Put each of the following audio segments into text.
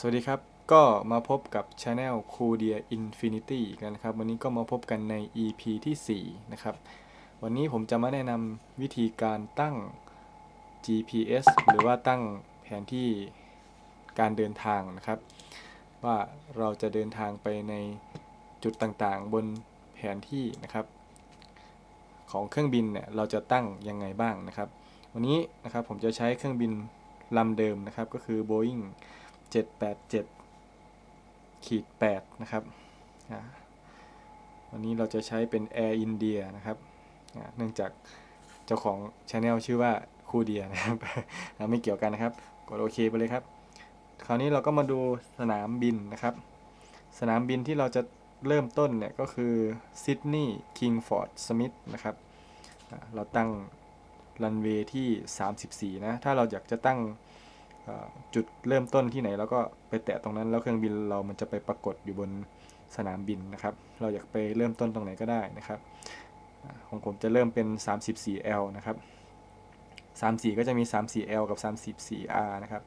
สวัสดีครับ ก็มาพบกับ Channel c o o d i a Infinity อีกแล้วนะครับ วันนี้ก็มาพบกันใน EP ที่ 4 นะครับ วันนี้ผมจะมาแนะนำวิธีการตั้ง GPS หรือว่าตั้งแผนที่การเดินทางนะครับ ว่าเราจะเดินทางไปในจุดต่างๆ บนแผนที่นะครับ ของเครื่องบินเนี่ยเราจะตั้งยังไงบ้างนะครับ วันนี้นะครับผมจะใช้เครื่องบินลำเดิมนะครับก็คือ Boeing 787ขีด8นะครับวันนี้เราจะใช้เป็น Air India นะครับเนื่องจากเจ้าของ Channel ชื่อว่าคูเดียนะครับอ่าไม่เกี่ยวกันนะครับ กดโอเคไปเลยครับ คราวนี้เราก็มาดูสนามบินนะครับ สนามบินที่เราจะเริ่มต้นเนี่ยก็คือซิดนีย์คิงฟอร์ดสมิธนะครับเราตั้งรันเวย์ที่ 34 นะ ถ้าเราอยากจะตั้ง จุดเริ่มต้นที่ไหนเราก็ไปแตะตรงนั้นแล้วเครื่องบินเรามันจะไปปรากฏอยู่บนสนามบินนะครับ เราอยากไปเริ่มต้นตรงไหนก็ได้นะครับ ของผมจะเริ่มเป็น 34L นะครับ 34 ก็จะมี 34L กับ 34R นะครับ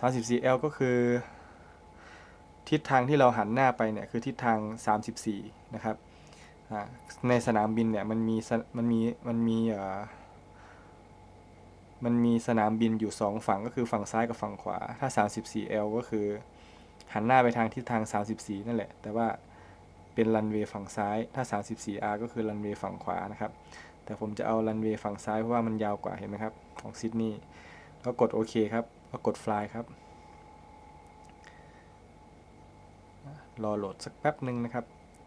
34L ก็คือ ทิศทางที่เราหันหน้าไปเนี่ยคือทิศทาง 34 นะครับ ในสนามบินเนี่ยมันมีมันมีมันมีอ่ มันมีสนามบินอยู่ 2 ฝั่งก็คือฝั่งซ้ายกับฝั่งขวา ถ้า 34L ก็คือ หันหน้าไปทางทิศทาง 34 นั่นแหละ แต่ว่าเป็นรันเวย์ฝั่งซ้าย ถ้า 34R ก็คือรันเวย์ฝั่งขวานะครับ แต่ผมจะเอารันเวย์ฝั่งซ้ายเพราะว่ามันยาวกว่าเห็นไหมครับ ของซิดนีย์ก็กดโอเคครับก็กด fly ครับ รอโหลดสักแป๊บหนึ่งนะครับ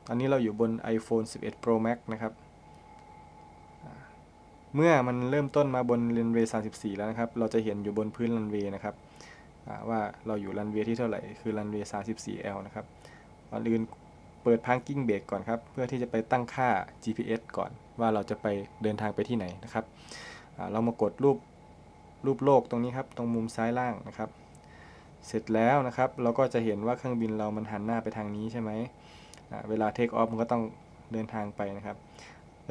ตอนนี้เราอยู่บน iPhone 11 Pro Max นะครับ เมื่อมันเริ่มต้นมาบนรันเวย์34 แล้วนะครับ เราจะเห็นอยู่บนพื้นรันเวย์นะครับว่าเราอยู่รันเวย์ที่เท่าไหร่ คือรันเวย์ 34L นะครับก่อนอื่นเปิด parking brake ก่อนครับ เพื่อที่จะไปตั้งค่า GPS ก่อนว่าเราจะไปเดินทางไปที่ไหนนะครับ เรามากดรูปรูปโลกตรงนี้ครับ ตรงมุมซ้ายล่างนะครับ เสร็จแล้วนะครับ เราก็จะเห็นว่าเครื่องบินเรามันหันหน้าไปทางนี้ใช่ไหม เวลาเทคออฟมันก็ต้องเดินทางไปนะครับ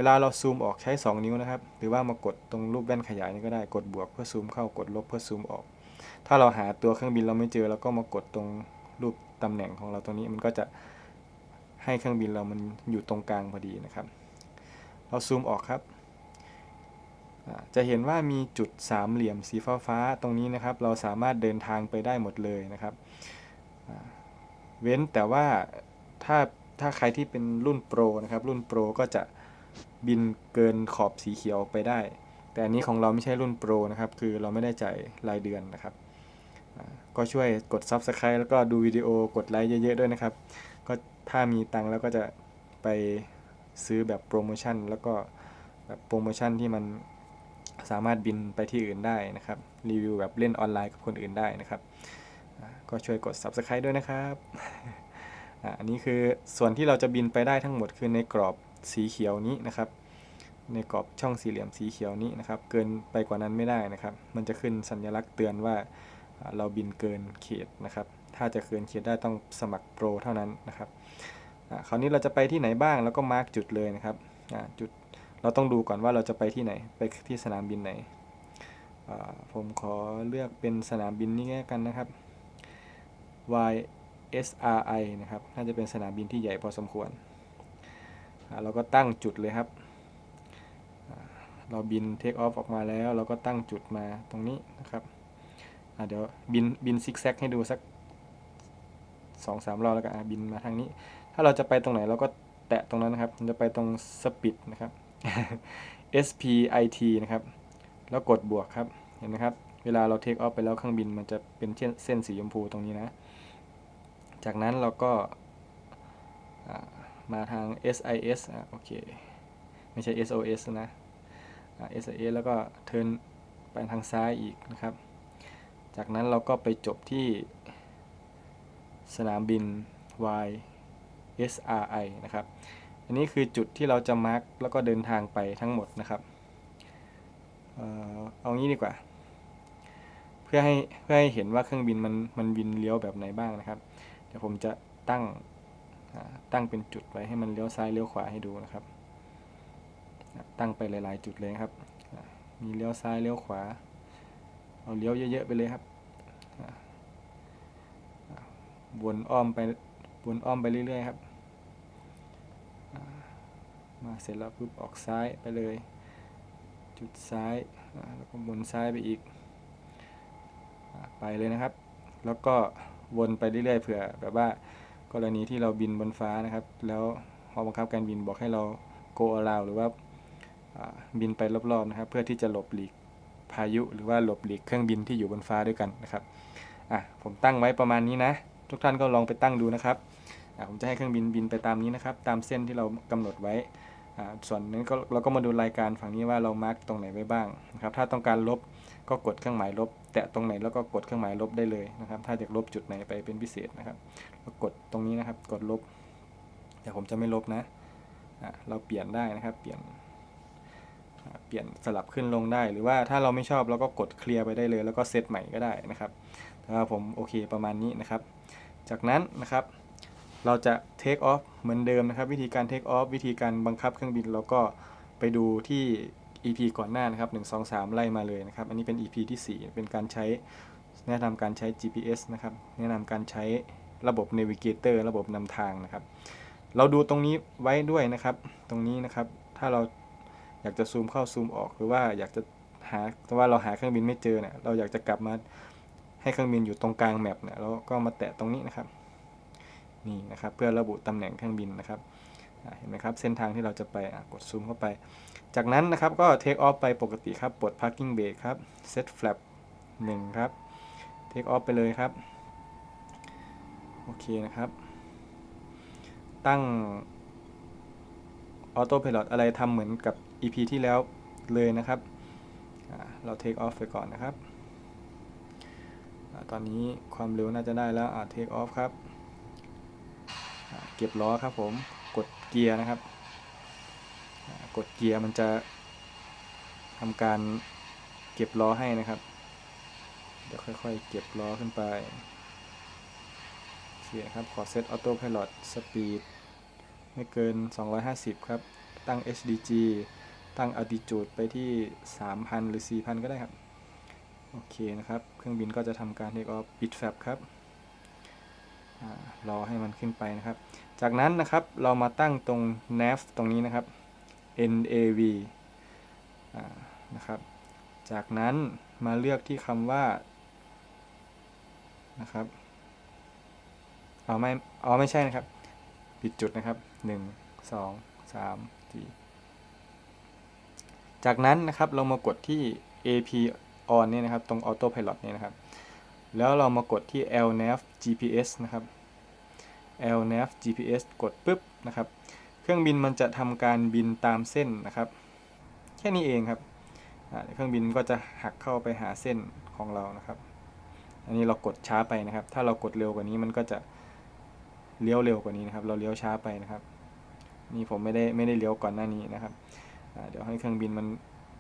วลาเราซูมออกใช้ 2 นิ้วนะครับ หรือว่ามากดตรงรูปแว่นขยายนี่ก็ได้กดบวกเพื่อซูมเข้ากดลบเพื่อซูมออก ถ้าเราหาตัวเครื่องบินเราไม่เจอเราก็มากดตรงรูปตำแหน่งของเราตรงนี้มันก็จะให้เครื่องบินเรามันอยู่ตรงกลางพอดีนะครับ เราซูมออกครับจะเห็นว่ามีจุดสามเหลี่ยมสีฟ้าฟ้าๆตรงนี้นะครับ เราสามารถเดินทางไปได้หมดเลยนะครับ เว้นแต่ว่าถ้าถ้าใครที่เป็นรุ่นโปรนะครับ รุ่นโปรก็จะ บินเกินขอบสีเขียวไปได้ แต่อันนี้ของเราไม่ใช่รุ่นโปรนะครับ คือเราไม่ได้จ่ายรายเดือนนะครับ ก็ช่วยกด Subscribe แล้วก็ดูวิดีโอกดไลค์เยอะ ๆ ด้วยนะครับ ก็ถ้ามีตังค์แล้วก็จะไปซื้อแบบโปรโมชั่น แล้วก็แบบโปรโมชั่นที่มันสามารถบินไปที่อื่นได้นะครับ รีวิวแบบเล่นออนไลน์กับคนอื่นได้นะครับ ก็ช่วยกด Subscribe ด้วยนะครับอันนี้คือส่วนที่เราจะบินไปได้ทั้งหมดคือในกรอบ สีเขียวนี้นะครับ ในกรอบช่องสี่เหลี่ยมสีเขียวนี้นะครับ เกินไปกว่านั้นไม่ได้นะครับ มันจะขึ้นสัญลักษณ์เตือนว่าเราบินเกินเขตนะครับ ถ้าจะเกินเขตได้ต้องสมัครโปรเท่านั้นนะครับคราวนี้เราจะไปที่ไหนบ้างแล้วก็มาร์กจุดเลยนะครับจุดเราต้องดูก่อนว่าเราจะไปที่ไหนไปที่สนามบินไหนผมขอเลือกเป็นสนามบินนี้แล้วกันนะครับ YSRI นะครับ น่าจะเป็นสนามบินที่ใหญ่พอสมควร เราก็ตั้งจุดเลยครับ เราบินเทคออฟออกมาแล้ว เราก็ตั้งจุดมาตรงนี้นะครับเดี๋ยวบินบินซิกแซกให้ดูสักสองสามรอบแล้วกันอะบินมาทางนี้ ถ้าเราจะไปตรงไหนเราก็แตะตรงนั้นนะครับ จะไปตรงสปิดนะครับ SPIT นะครับ แล้วกดบวกครับ เห็นไหมครับ เวลาเราเทคออฟไปแล้วเครื่องบินมันจะเป็นเส้นสีชมพูตรงนี้นะ จากนั้นเราก็ มาทาง SIS อะโอเค ไม่ใช่ SOS นะ SIS แล้วก็เทินไปทางซ้ายอีกนะครับ จากนั้นเราก็ไปจบที่สนามบิน YSRI นะครับ อันนี้คือจุดที่เราจะมาร์กแล้วก็เดินทางไปทั้งหมดนะครับเอางี้ดีกว่า เพื่อให้เพื่อให้เห็นว่าเครื่องบินมันมันบินเลี้ยวแบบไหนบ้างนะครับ เดี๋ยวผมจะตั้ง ตั้งเป็นจุดไว้ให้มันเลี้ยวซ้ายเลี้ยวขวาให้ดูนะครับ ตั้งไปหลาย ๆ จุดเลยครับ มีเลี้ยวซ้ายเลี้ยวขวา เอาเลี้ยวเยอะ ๆ ไปเลยครับ วนอ้อมไปวนอ้อมไปเรื่อย ๆ ครับ มาเสร็จแล้วปุ๊บออกซ้ายไปเลย จุดซ้ายแล้วก็วนซ้ายไปอีก ไปเลยนะครับ แล้วก็วนไปเรื่อย ๆ เผื่อแบบว่า กรณีที่เราบินบนฟ้านะครับ แล้วหอบังคับการบินบอกให้เรา go around หรือว่าบินไปรอบๆนะครับ เพื่อที่จะหลบหลีกพายุหรือว่าหลบหลีกเครื่องบินที่อยู่บนฟ้าด้วยกันนะครับอะผมตั้งไว้ประมาณนี้นะ ทุกท่านก็ลองไปตั้งดูนะครับอะผมจะให้เครื่องบินบินไปตามนี้นะครับ ตามเส้นที่เรากำหนดไว้อ่าส่วนนี้ก็เราก็มาดูรายการฝั่งนี้ว่าเรามาร์กตรงไหนไว้บ้างนะครับ ถ้าต้องการลบ ก็กดเครื่องหมายลบ แตะตรงไหนแล้วก็กดเครื่องหมายลบได้เลยนะครับ ถ้าอยากลบจุดไหนไปเป็นพิเศษนะครับก็กดตรงนี้นะครับ กดลบ แต่ผมจะไม่ลบนะอะเราเปลี่ยนได้นะครับ เปลี่ยนเปลี่ยนสลับขึ้นลงได้ หรือว่าถ้าเราไม่ชอบเราก็กดเคลียร์ไปได้เลย แล้วก็เซตใหม่ก็ได้นะครับแต่ว่าผมโอเคประมาณนี้นะครับ จากนั้นนะครับ เราจะ take off เหมือนเดิมนะครับ วิธีการ take off วิธีการบังคับเครื่องบินเราก็ไปดูที่ EP ก่อนหน้านะครับ1 2 3 ไล่มาเลยนะครับ อันนี้เป็น EP ที่ 4 เป็นการใช้แนะนำการใช้ GPS นะครับ แนะนำการใช้ระบบ Navigator ระบบนำทางนะครับ เราดูตรงนี้ไว้ด้วยนะครับ ตรงนี้นะครับ ถ้าเราอยากจะซูมเข้าซูมออกหรือว่าอยากจะหาแต่ว่าเราหาเครื่องบินไม่เจอเนี่ย เราอยากจะกลับมาให้เครื่องบินอยู่ตรงกลางแมปเนี่ย เราก็มาแตะตรงนี้นะครับ นี่นะครับ เพื่อระบุตำแหน่งเครื่องบินนะครับ เห็นไหมครับ เส้นทางที่เราจะไปกดซูมเข้าไป จากนั้นนะครับก็ take off ไปปกติครับปลด parking brake ครับ set flap 1 ครับ take off ไปเลยครับ โอเคนะครับ ตั้ง Auto Pilot อะไรทำเหมือนกับ EP ที่แล้วเลยนะครับ เรา take off ไปก่อนนะครับอตอนนี้ความเร็วน่าจะได้แล้วอ่า take off ครับ เก็บล้อครับผม เกียร์นะครับ กดเกียร์มันจะทำการเก็บล้อให้นะครับ เดี๋ยวค่อยๆ เก็บล้อขึ้นไปโอเคครับ ขอเซต Auto Pilot Speed ไม่เกิน 250 ครับ ตั้ง HDG ตั้ง Altitude ไปที่ 3,000 หรือ 4,000 ก็ได้ครับ โอเคนะครับ เครื่องบินก็จะทำการ Take off ปิดแฟบครับรอให้มันขึ้นไปนะครับ จากนั้นนะครับเรามาตั้งตรง nav ตรงนี้นะครับ nav นะครับ จากนั้นมาเลือกที่คำว่านะครับเอาไม่เอาไม่ใช่นะครับ ปิดจุดนะครับ 1 2 3 4 จากนั้นนะครับเรามากดที่ AP on เนี่ยนะครับ ตรง Auto Pilot เนี่ยนะครับ แล้วเรามากดที่ LNAV GPS นะครับ LNAV GPS กดปุ๊บนะครับ เครื่องบินมันจะทำการบินตามเส้นนะครับ แค่นี้เองครับเครื่องบินก็จะหักเข้าไปหาเส้นของเรานะครับ อันนี้เรากดช้าไปนะครับ ถ้าเรากดเร็วกว่านี้มันก็จะเลี้ยวเร็วกว่านี้นะครับ เราเลี้ยวช้าไปนะครับ นี่ผมไม่ได้ไม่ได้เลี้ยวก่อนหน้านี้นะครับ เดี๋ยวให้เครื่องบินมัน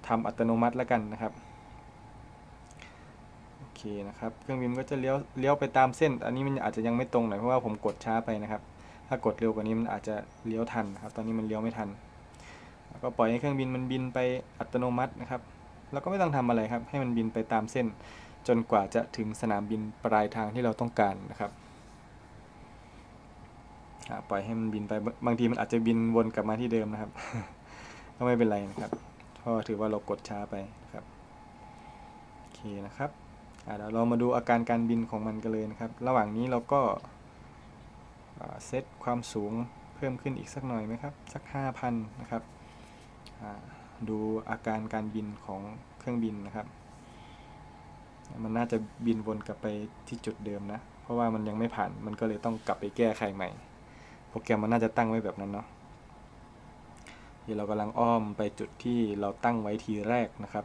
ทำอัตโนมัติแล้วกันนะครับ เคนะครับเครื่องบินก็จะเลี้ยวเลี้ยวไปตามเส้น อันนี้มันอาจจะยังไม่ตรงหน่อยเพราะว่าผมกดช้าไปนะครับ ถ้ากดเร็วกว่านี้มันอาจจะเลี้ยวทันนะครับ ตอนนี้มันเลี้ยวไม่ทัน ก็ปล่อยให้เครื่องบินมันบินไปอัตโนมัตินะครับ แล้วก็ไม่ต้องทำอะไรครับ ให้มันบินไปตามเส้น จนกว่าจะถึงสนามบินปลายทางที่เราต้องการนะครับปล่อยให้มันบินไปบางทีมันอาจจะบินวนกลับมาที่เดิมนะครับ ก็ไม่เป็นไรนะครับเพราะถือว่าเรากดช้าไปนะครับโอเคนะครับ เดี๋ยวเรามาดูอาการการบินของมันกันเลยนะครับ ระหว่างนี้เราก็เซตความสูงเพิ่มขึ้นอีกสักหน่อยไหมครับ สัก 5,000 นะครับดูอาการการบินของเครื่องบินนะครับ มันน่าจะบินวนกลับไปที่จุดเดิมนะ เพราะว่ามันยังไม่ผ่าน มันก็เลยต้องกลับไปแก้ไขใหม่ โปรแกรมมันน่าจะตั้งไว้แบบนั้นเนาะที่เรากำลังอ้อมไปจุดที่เราตั้งไว้ทีแรกนะครับ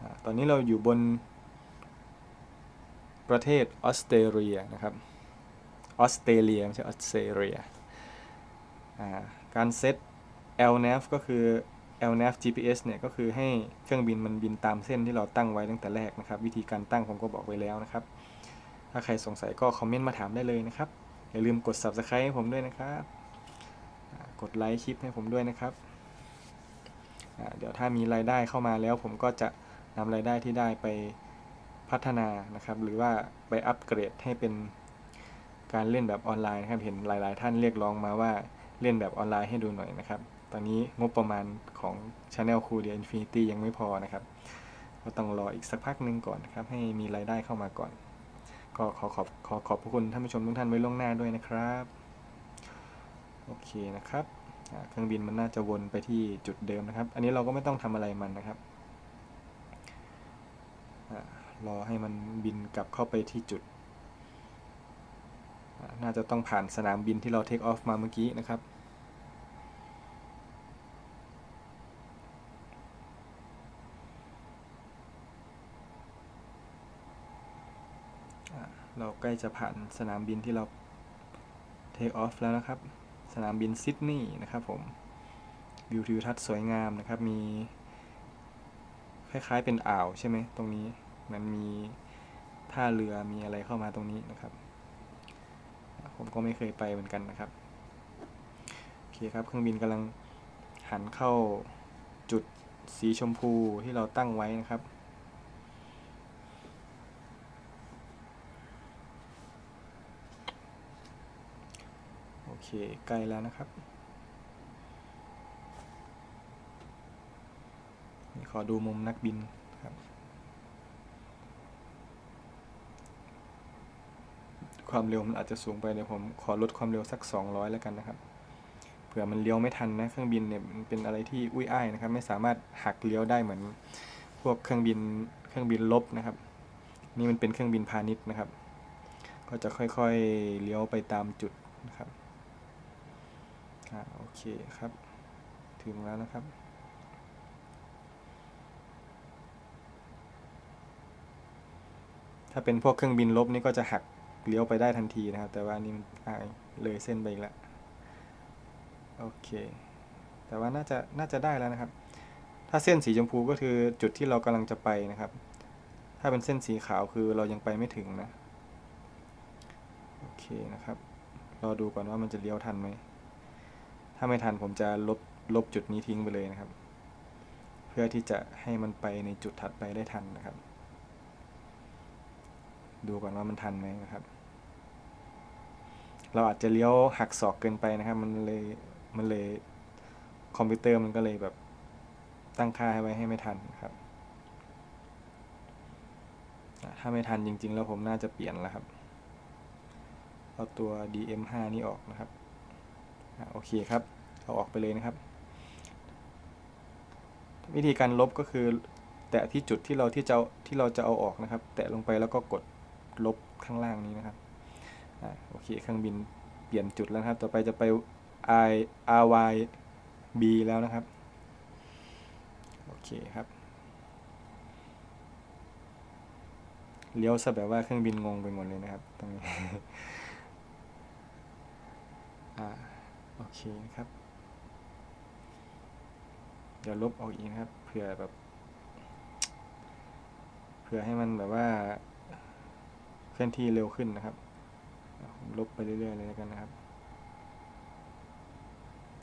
อตอนนี้เราอยู่บน ประเทศออสเตรเลียนะครับออสเตรเลียไม่ใช่ออสเตรเลียการเซต LNAV ก็คือ LNAV GPS เนี่ยก็คือให้เครื่องบินมันบินตามเส้นที่เราตั้งไว้ตั้งแต่แรกนะครับ วิธีการตั้งผมก็บอกไว้แล้วนะครับ ถ้าใครสงสัยก็คอมเมนต์มาถามได้เลยนะครับ อย่าลืมกด subscribe ให้ผมด้วยนะครับ กดไลค์คลิปให้ผมด้วยนะครับ เดี๋ยวถ้ามีรายได้เข้ามาแล้วผมก็จะนำรายได้ที่ได้ไป พัฒนานะครับ หรือว่าไปอัปเกรดให้เป็นการเล่นแบบออนไลน์นะครับ เห็นหลาย ๆ ท่านเรียกร้องมาว่าเล่นแบบออนไลน์ให้ดูหน่อยนะครับ ตอนนี้งบประมาณของ Channel c o o l Infinity ยังไม่พอนะครับ ก็ต้องรออีกสักพักหนึ่งก่อนนะครับ ให้มีรายได้เข้ามาก่อน ก็ขอขอบขอขอบพระคุณท่านผู้ชมทุกท่านไว้ล่วงหน้าด้วยนะครับ โอเคนะครับ เครื่องบินมันน่าจะวนไปที่จุดเดิมนะครับ อันนี้เราก็ไม่ต้องทำอะไรมันนะครับ รอให้มันบินกลับเข้าไปที่จุด น่าจะต้องผ่านสนามบินที่เราเทคออฟมาเมื่อกี้นะครับเราใกล้จะผ่านสนามบินที่เราเทคออฟแล้วนะครับ สนามบินซิดนีย์นะครับผมวิวทิวทัศน์สวยงามนะครับ มี คล้ายๆเป็นอ่าวใช่ไหมตรงนี้ มันมีท่าเรือมีอะไรเข้ามาตรงนี้นะครับ ผมก็ไม่เคยไปเหมือนกันนะครับโอเคครับเครื่องบินกำลังหันเข้าจุดสีชมพูที่เราตั้งไว้นะครับโอเคใกล้แล้วนะครับขอดูมุมนักบินครับ ความเร็วมันอาจจะสูงไปเดี๋ยวผมขอลดความเร็วสัก 200 แล้วกันนะครับเผื่อมันเลี้ยวไม่ทันนะเครื่องบินเนี่ยมันเป็นอะไรที่อุ้ยอ้ายนะครับ ไม่สามารถหักเลี้ยวได้เหมือน พวกเครื่องบินเครื่องบินลบนะครับ นี่มันเป็นเครื่องบินพาณิชย์นะครับ ก็จะค่อยๆเลี้ยวไปตามจุดนะครับอ่าโอเคครับ ถึงแล้วนะครับถ้าเป็นพวกเครื่องบินลบนี่ก็จะหัก เลี้ยวไปได้ทันทีนะครับ แต่ว่านี่มันเลยเส้นไปอีกแล้วโอเค แต่ว่าน่าจะน่าจะได้แล้วนะครับ ถ้าเส้นสีชมพูก็คือจุดที่เรากำลังจะไปนะครับ ถ้าเป็นเส้นสีขาวคือเรายังไปไม่ถึงนะโอเคนะครับรอดูก่อนว่ามันจะเลี้ยวทันไหมถ้าไม่ทันผมจะลบลบจุดนี้ทิ้งไปเลยนะครับ เพื่อที่จะให้มันไปในจุดถัดไปได้ทันนะครับ ดูก่อนว่ามันทันไหมนะครับ เราอาจจะเลี้ยวหักศอกเกินไปนะครับ มันเลยมันเลยคอมพิวเตอร์มันก็เลยแบบตั้งค่าไว้ให้ไม่ทันครับ ถ้าไม่ทันจริง ๆ แล้วผมน่าจะเปลี่ยนแล้วครับ เอาตัว DM5 นี่ออกนะครับอโอเคครับ เอาออกไปเลยนะครับ วิธีการลบก็คือ แตะที่จุดที่เราที่จะที่เราจะเอาออกนะครับ แตะลงไปแล้วก็กดลบข้างล่างนี้นะครับ โอเคเครื่องบินเปลี่ยนจุดแล้วครับ ต่อไปจะไป I R Y B แล้วนะครับ โอเคครับเลี้ยวซะแบบว่าเครื่องบินงงไปหมดเลยนะครับตรงนี้อ่าโอเคนะครับ เดี๋ยวลบออกอีกนะครับเผื่อแบบเผื่อให้มันแบบว่าเคลื่อนที่เร็วขึ้นนะครับ ลบไปเรื่อยๆเลยแล้วกันนะครับ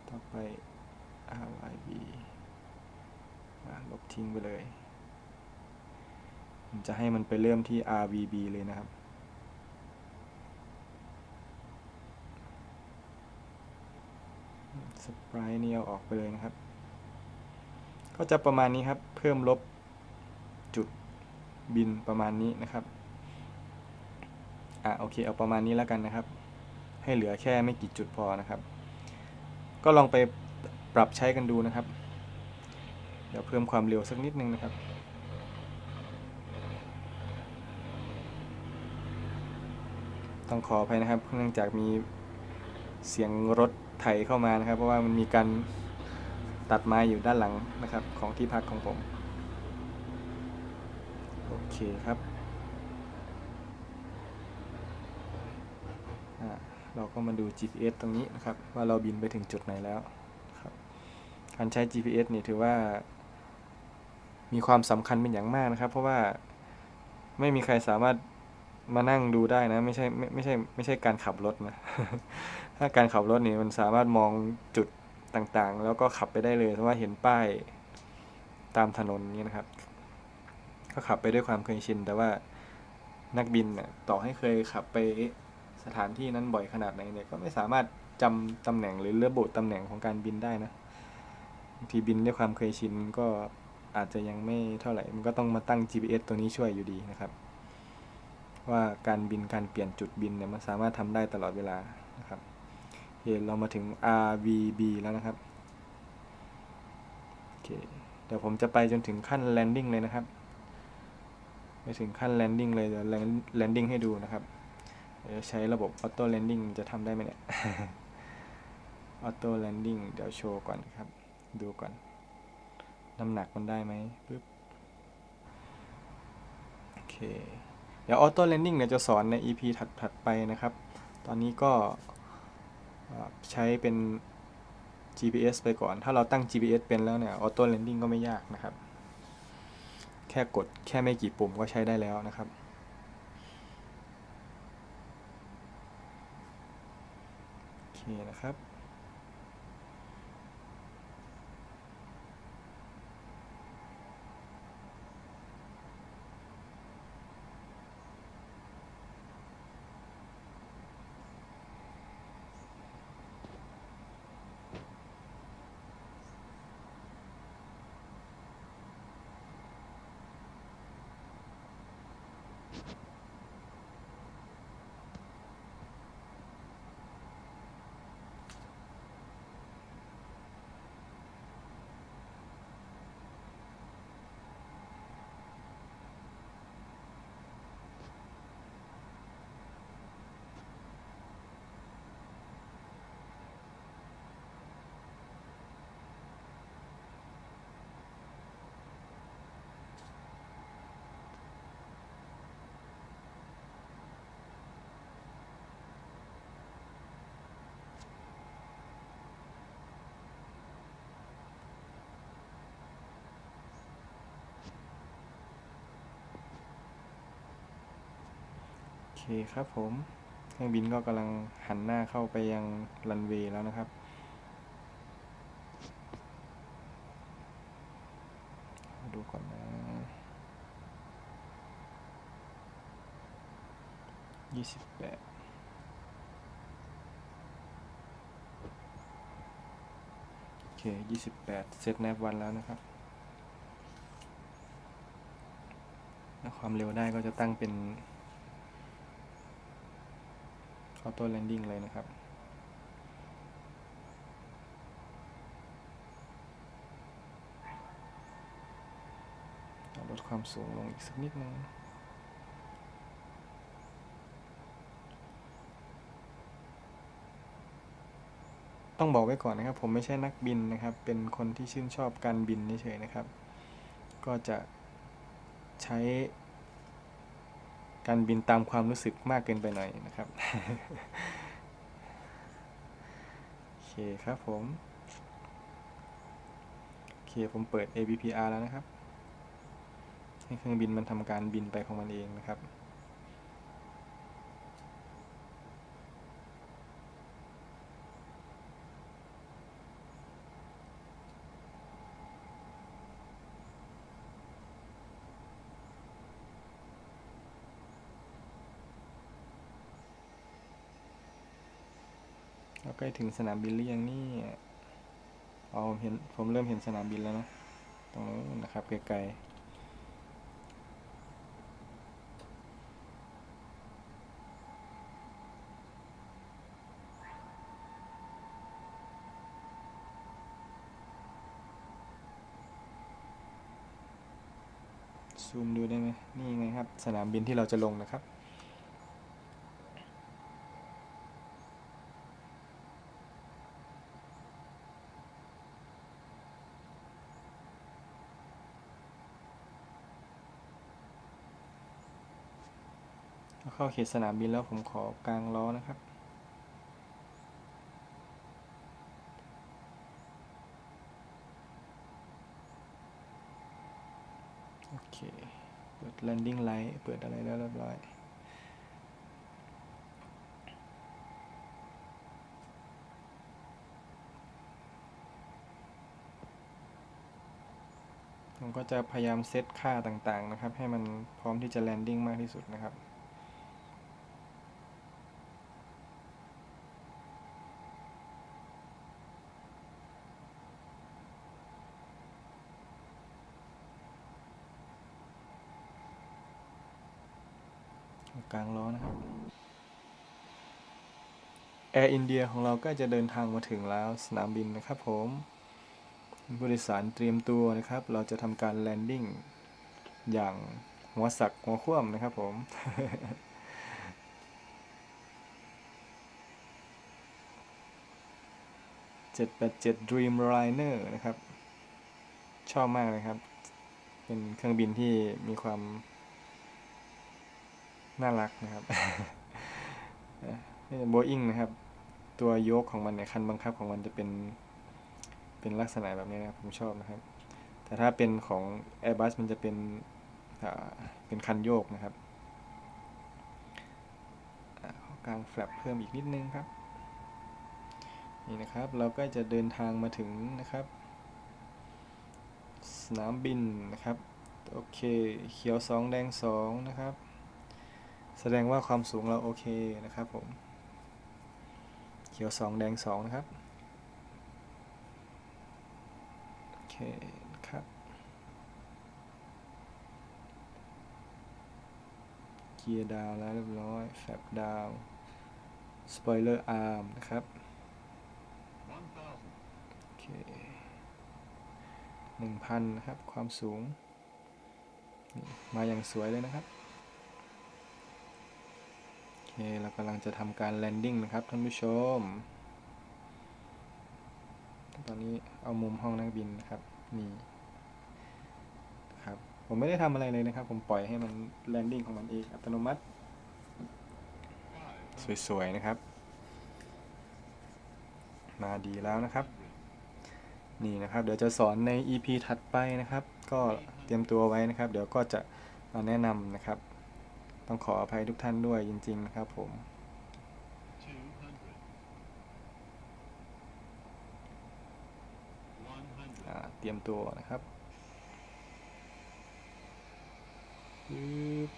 ต่อไป RYB ลบทิ้งไปเลยผมจะให้มันไปเริ่มที่ RVB เลยนะครับ สปรายนี่เอาออกไปเลยนะครับ ก็จะประมาณนี้ครับ เพิ่มลบจุดบินประมาณนี้นะครับ อะโอเคเอาประมาณนี้แล้วกันนะครับ ให้เหลือแค่ไม่กี่จุดพอนะครับ ก็ลองไปปรับใช้กันดูนะครับ เดี๋ยวเพิ่มความเร็วสักนิดนึงนะครับต้องขออภัยนะครับ เนื่องจากมีเสียงรถไถเข้ามานะครับ เพราะว่ามันมีการตัดไม้อยู่ด้านหลังนะครับ ของที่พักของผม โอเคครับอ่า เราก็มาดู GPS ตรงนี้นะครับ ว่าเราบินไปถึงจุดไหนแล้วครับการใช้ GPS นี่ถือว่ามีความสำคัญเป็นอย่างมากนะครับ เพราะว่าไม่มีใครสามารถมานั่งดูได้นะ ไม่ใช่ไม่ไม่ใช่ไม่ใช่การขับรถนะ ถ้าการขับรถนี่มันสามารถมองจุดต่างๆ แล้วก็ขับไปได้เลยเพราะว่าเห็นป้ายตามถนนนี้นะครับ ก็ขับไปด้วยความเคยชิน แต่ว่านักบินเนี่ยต่อให้เคยขับไป สถานที่นั้นบ่อยขนาดไหนเนี่ยก็ไม่สามารถจำตำแหน่งหรือระบุตำแหน่งของการบินได้นะบางทีบินด้วยความเคยชินก็อาจจะยังไม่เท่าไหร่ มันก็ต้องมาตั้ง GPS ตัวนี้ช่วยอยู่ดีนะครับ ว่าการบินการเปลี่ยนจุดบินเนี่ยมันสามารถทำได้ตลอดเวลานะครับโอเคเรามาถึง RVB แล้วนะครับโอเคเดี๋ยวผมจะไปจนถึงขั้น landing เลยนะครับไปถึงขั้น landing เลยเดี๋ยว landing ให้ดูนะครับ ใช้ระบบ auto landing จะทำได้ไหมเนี่ย auto landing เดี๋ยวโชว์ก่อนครับ ดูก่อน น้ำหนักมันได้ไหมปึ๊บโอเค เดี๋ยว auto landing เนี่ยจะสอนใน EP ถัดๆไปนะครับ ตอนนี้ก็ใช้เป็น GPS ไปก่อน ถ้าเราตั้ง GPS เป็นแล้วเนี่ย auto landing ก็ไม่ยากนะครับ แค่กดแค่ไม่กี่ปุ่มก็ใช้ได้แล้วนะครับ โอเค นะครับ เคครับผม เครื่องบินก็กำลังหันหน้าเข้าไปยังรันเวย์แล้วนะครับ ดูก่อนนะยี่สิบแปดโอเคยี่สิบแปดเซตแนบวันแล้วนะครับถ้าความเร็วได้ก็จะตั้งเป็น ออโต้แลนดิ้งเลยนะครับ ลดความสูงลงอีกสักนิดนึงต้องบอกไว้ก่อนนะครับ ผมไม่ใช่นักบินนะครับ เป็นคนที่ชื่นชอบการบินเฉยๆนะครับ ก็จะใช้ การบินตามความรู้สึกมากเกินไปหน่อยนะครับ โอเคครับผม โอเคผมเปิด ABPR แล้วนะครับ ให้เครื่องบินมันทำการบินไปของมันเองนะครับ ล้ถึงสนามบินหรือยังนี่อ๋อผมเห็นผมเริ่มเห็นสนามบินแล้วนะตรงนู้นนะครับไกลๆซูมดูได้ไหมนี่ไงครับ สนามบินที่เราจะลงนะครับ เข้าเขตสนามบินแล้วผมขอกลางล้อนะครับ โอเค เปิด landing light เปิดอะไรแล้วเรียบร้อยผมก็จะพยายามเซตค่าต่างๆนะครับ ให้มันพร้อมที่จะ landing มากที่สุดนะครับ กลางล้อนะครับ Air India ของเราก็จะเดินทางมาถึงแล้วสนามบินนะครับผมผู้โดยสารเตรียมตัวนะครับ เราจะทำการแลนดิ้งอย่างหัวสักหัวคว่ำนะครับผม787 Dreamliner นะครับ ชอบมากเลยครับ เป็นเครื่องบินที่มีความ น่ารักนะครับโบอิงนะครับ ตัวโยกของมันเนี่ยคันบังคับของมันจะเป็นเป็นลักษณะแบบนี้นะครับผมชอบนะครับ แต่ถ้าเป็นของ Airbus มันจะเป็นเป็นคันโยกนะครับกลางแฟลปเพิ่มอีกนิดนึงครับนี่นะครับเราก็จะเดินทางมาถึงนะครับ สนามบินนะครับโอเคเขียวสองแดงสองนะครับ แสดงว่าความสูงเราโอเคนะครับผม เขียวสองแดงสองนะครับ โอเคครับ เกียร์ดาวแล้วเรียบร้อย แฟบดาวสปอยเลอร์อาร์มนะครับโอเคหนึ่งพันนะครับ ความสูง มาอย่างสวยเลยนะครับ เคเรากำลังจะทำการแลนดิ้งนะครับท่านผู้ชม ตอนนี้เอามุมห้องนักบินนะครับนี่ครับผมไม่ได้ทำอะไรเลยนะครับ ผมปล่อยให้มันแลนดิ้งของมันเองอัตโนมัติ สวยๆนะครับ มาดีแล้วนะครับ นี่นะครับ เดี๋ยวจะสอนใน EP ถัดไปนะครับ ก็เตรียมตัวไว้นะครับ เดี๋ยวก็จะมาแนะนำนะครับ ต้องขออภัยทุกท่านด้วยจริง ๆ นะครับผมเตรียมตัวนะครับ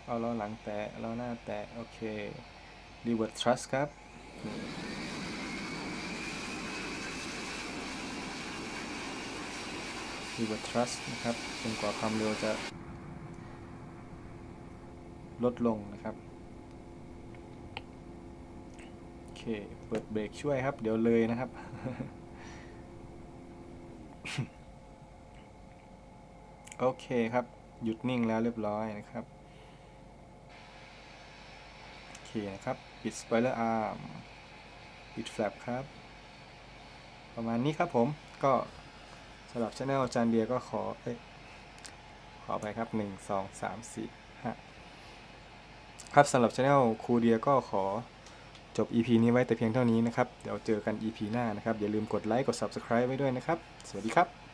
เอาล้อหลังแตะล้อหน้าแตะ โอเค revert thrust ครับ revert thrust นะครับจนกว่าความเร็วจะ ลดลงนะครับโอเคเปิดเบรกช่วยครับ เดี๋ยวเลยนะครับโอเคครับ หยุดนิ่งแล้วเรียบร้อยนะครับโอเคนะครับปิดสปอยเลอร์อาร์มปิดแฟลปครับ ประมาณนี้ครับผมก็สำหรับช anel จานเดียก็ขอเอ้ยขอไปครับ 1 2 3 4 ครับสำหรับช anel ครูเดียก็ขอจบ EP นี้ไว้แต่เพียงเท่านี้นะครับ เดี๋ยวเจอกัน EP หน้านะครับ อย่าลืมกดไลค์ กด Subscribe ไว้ด้วยนะครับ สวัสดีครับ